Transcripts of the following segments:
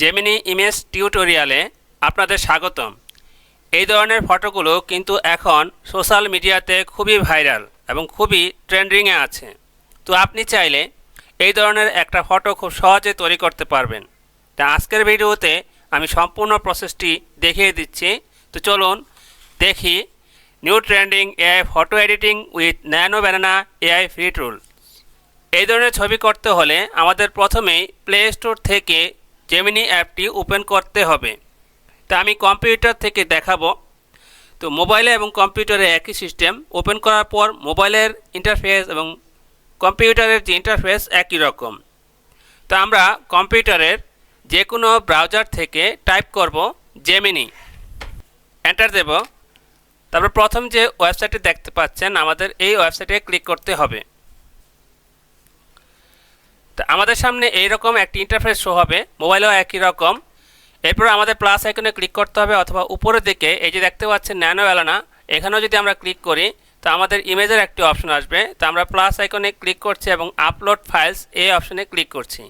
Gemini image টিউটোরিয়ালে আপনাদের স্বাগতম। এই ধরনের ফটোগুলো কিন্তু এখন সোশ্যাল মিডিয়াতে খুবই ভাইরাল এবং খুবই ট্রেন্ডিংয়ে আছে। তো আপনি চাইলে এই ধরনের একটা ফটো খুব সহজে তৈরি করতে পারবেন। তা আজকের ভিডিওতে আমি সম্পূর্ণ প্রসেসটি দেখিয়ে দিচ্ছি। তো চলুন দেখি new trending AI photo editing with nano banana AI free tool এই ধরনের ছবি করতে হলে আমাদের প্রথমেই প্লে স্টোর থেকে জেমিনি অ্যাপটি ওপেন করতে হবে। তা আমি কম্পিউটার থেকে দেখাবো। তো মোবাইলে এবং কম্পিউটারে একই সিস্টেম। ওপেন করার পর মোবাইলের ইন্টারফেস এবং কম্পিউটারের যে ইন্টারফেস একই রকম। তো আমরা কম্পিউটারের যে কোনো ব্রাউজার থেকে টাইপ করব জেমিনি এন্টার দেব। তারপর প্রথম যে ওয়েবসাইটটি দেখতে পাচ্ছেন, আমাদের এই ওয়েবসাইটে ক্লিক করতে হবে। তো আমাদের সামনে এইরকম একটি ইন্টারফেস শো হবে, মোবাইলেও একই রকম। এরপর আমাদের প্লাস আইকনে ক্লিক করতে হবে অথবা উপরের দিকে, এই যে দেখতে পাচ্ছেন ন্যানো এলানা এখানেও যদি আমরা ক্লিক করি, তো আমাদের ইমেজের একটি অপশন আসবে। তো আমরা প্লাস আইকনে ক্লিক করছি এবং আপলোড ফাইলস এই অপশনে ক্লিক করছি।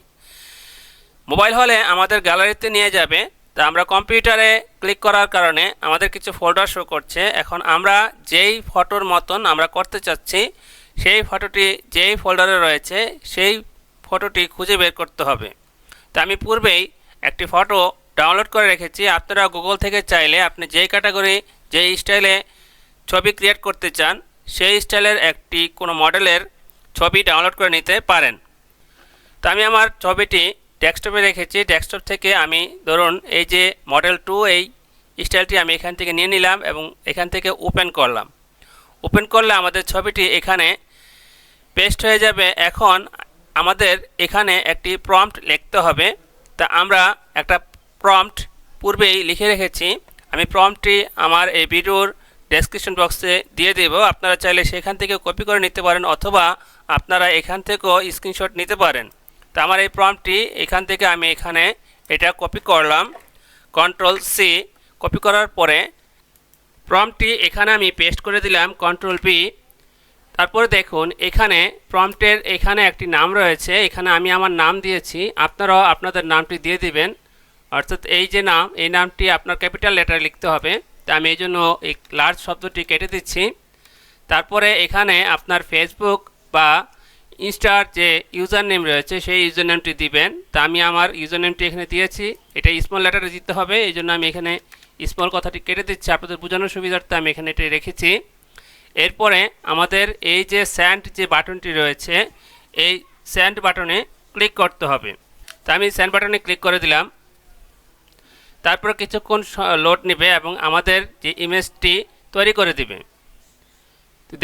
মোবাইল হলে আমাদের গ্যালারিতে নিয়ে যাবে। তা আমরা কম্পিউটারে ক্লিক করার কারণে আমাদের কিছু ফোল্ডার শো করছে। এখন আমরা যেই ফটোর মতন আমরা করতে চাচ্ছি, সেই ফটোটি যেই ফোল্ডারে রয়েছে, সেই ফটোটি খুঁজে বের করতে হবে। তো আমি পূর্বেই একটি ফটো ডাউনলোড করে রেখেছি। আপনারা গুগল থেকে চাইলে আপনি যেই ক্যাটাগরি, যেই স্টাইলে ছবি ক্রিয়েট করতে চান, সেই স্টাইলের একটি কোনো মডেলের ছবি ডাউনলোড করে নিতে পারেন। তো আমি আমার ছবিটি ডেস্কটপে রেখেছি। ডেস্কটপ থেকে আমি ধরুন এই যে মডেল টু এই স্টাইলটি আমি এখান থেকে নিয়ে নিলাম এবং এখান থেকে ওপেন করলাম। ওপেন করলে আমাদের ছবিটি এখানে পেস্ট হয়ে যাবে। এখন আমাদের এখানে একটি প্রম্পট লিখতে হবে। তা আমরা একটা প্রম্পট পূর্বেই লিখে রেখেছি। আমি প্রম্পটটি আমার এই ভিডিওর ডেসক্রিপশন বক্সে দিয়ে দেব। আপনারা চাইলে সেখান থেকে কপি করে নিতে পারেন অথবা আপনারা এখান থেকেও স্ক্রিনশট নিতে পারেন। তো আমার এই প্রম্পটটি এখান থেকে আমি এখানে এটা কপি করলাম। কন্ট্রোল সি কপি করার পরে প্রম্পটটি এখানে আমি পেস্ট করে দিলাম। কন্ট্রোল বি তারপরে দেখুন, এখানে প্রম্পটের এখানে একটি নাম রয়েছে। এখানে আমি আমার নাম দিয়েছি। আপনারাও আপনাদের নামটি দিয়ে দিবেন। অর্থাৎ এই যে নাম, এই নামটি আপনার ক্যাপিটাল লেটার লিখতে হবে। তা আমি এই জন্য এই লার্জ শব্দটি কেটে দিচ্ছি। তারপরে এখানে আপনার ফেসবুক বা ইনস্টার যে ইউজার নেম রয়েছে, সেই ইউজার নেমটি দিবেন। তা আমি আমার ইউজার নেমটি এখানে দিয়েছি। এটা স্মল লেটারে দিতে হবে। এই জন্য আমি এখানে স্মল কথাটি কেটে দিচ্ছি। আপনাদের বোঝানোর সুবিধার্থে আমি এখানে এটি রেখেছি। এরপরে আমাদের এই যে স্যান্ড যে বাটনটি রয়েছে, এই স্যান্ড বাটনে ক্লিক করতে হবে। তা আমি স্যান্ড বাটনে ক্লিক করে দিলাম। তারপর কিছুক্ষণ লোড নেবে এবং আমাদের যে ইমেজটি তৈরি করে দিবে।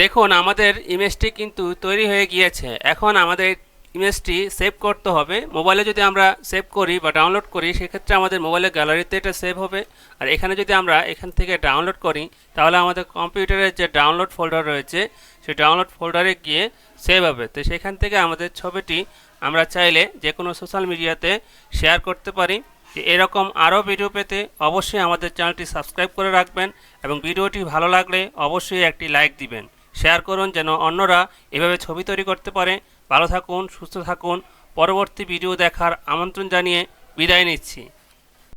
দেখুন, আমাদের ইমেজটি কিন্তু তৈরি হয়ে গিয়েছে। এখন আমাদের ইমেজটি সেভ করতে হবে। মোবাইলে যদি আমরা সেভ করি বা ডাউনলোড করি, সেক্ষেত্রে আমাদের মোবাইলের গ্যালারিতে এটা সেভ হবে। আর এখানে যদি আমরা এখান থেকে ডাউনলোড করি, তাহলে আমাদের কম্পিউটারের যে ডাউনলোড ফোল্ডার রয়েছে, সেই ডাউনলোড ফোল্ডারে গিয়ে সেভ হবে। তো সেখান থেকে আমাদের ছবিটি আমরা চাইলে যে কোনো সোশ্যাল মিডিয়াতে শেয়ার করতে পারি। এরকম আরও ভিডিও পেতে অবশ্যই আমাদের চ্যানেলটি সাবস্ক্রাইব করে রাখবেন এবং ভিডিওটি ভালো লাগলে অবশ্যই একটি লাইক দিবেন। শেয়ার করুন যেন অন্যরা এভাবে ছবি তৈরি করতে পারে। ভালো থাকুন সুস্থ থাকুন। পরবর্তী ভিডিও দেখার আমন্ত্রণ জানিয়ে বিদায় নিচ্ছি।